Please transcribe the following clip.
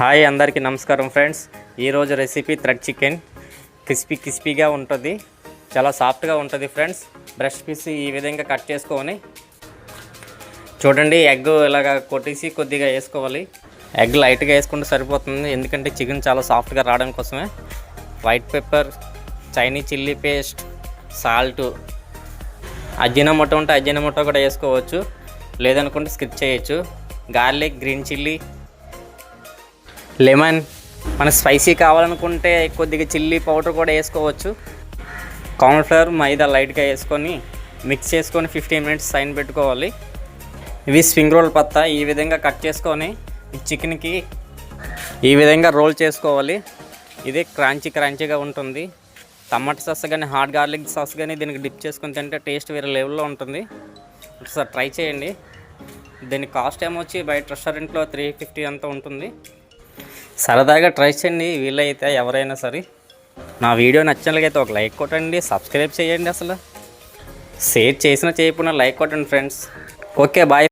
Hi అందరికీ నమస్కారం friends. ఈరోజు రెసిపీ థ్రెడ్ చికెన్ క్రిస్పీ క్రిస్పీగా ఉంటుంది. చాలా సాఫ్ట్గా ఉంటుంది ఫ్రెండ్స్. బ్రష్ పీస్ ఈ విధంగా కట్ చేసుకొని చూడండి ఎగ్ ఇలాగ కొట్టేసి కొద్దిగా వేసుకోవాలి. ఎగ్ లైట్గా వేసుకుంటే సరిపోతుంది. ఎందుకంటే చికెన్ చాలా సాఫ్ట్గా రావడం కోసమే. White pepper చైనీ chilli paste salt Ajinomoto ఉంటే అజ్జినమొట్ట కూడా వేసుకోవచ్చు. లేదనుకుంటే స్కిప్ చేయొచ్చు. Garlic green chilli lemon. మన స్పైసీ కావాలనుకుంటే కొద్దిగా చిల్లీ పౌడర్ కూడా వేసుకోవచ్చు. కార్న్ఫ్లవర్ మైదా లైట్గా వేసుకొని మిక్స్ చేసుకొని ఫిఫ్టీన్ మినిట్స్ సైన్ పెట్టుకోవాలి. ఇవి స్ప్రింగ్ రోల్ పత్తా. ఈ విధంగా కట్ చేసుకొని చికెన్కి ఈ విధంగా రోల్ చేసుకోవాలి. ఇది క్రాంచీ క్రాంచీగా ఉంటుంది. టమాటా సాస్ కానీ హాట్ గార్లిక్ సాస్ కానీ దీనికి డిప్ చేసుకొని తింటే టేస్ట్ వేరే లెవెల్లో ఉంటుంది. ఒకసారి ట్రై చేయండి. దీని కాస్ట్ ఏమొచ్చి బయట రెస్టారెంట్లో త్రీ ఫిఫ్టీ అంతా ఉంటుంది. సరదాగా ట్రై చేయండి వీలైతే ఎవరైనా సరే. నా వీడియో నచ్చినట్లయితే ఒక లైక్ కొట్టండి సబ్స్క్రైబ్ చేయండి అసలు. షేర్ చేసినా చేయకుండా లైక్ కొట్టండి ఫ్రెండ్స్. Okay bye.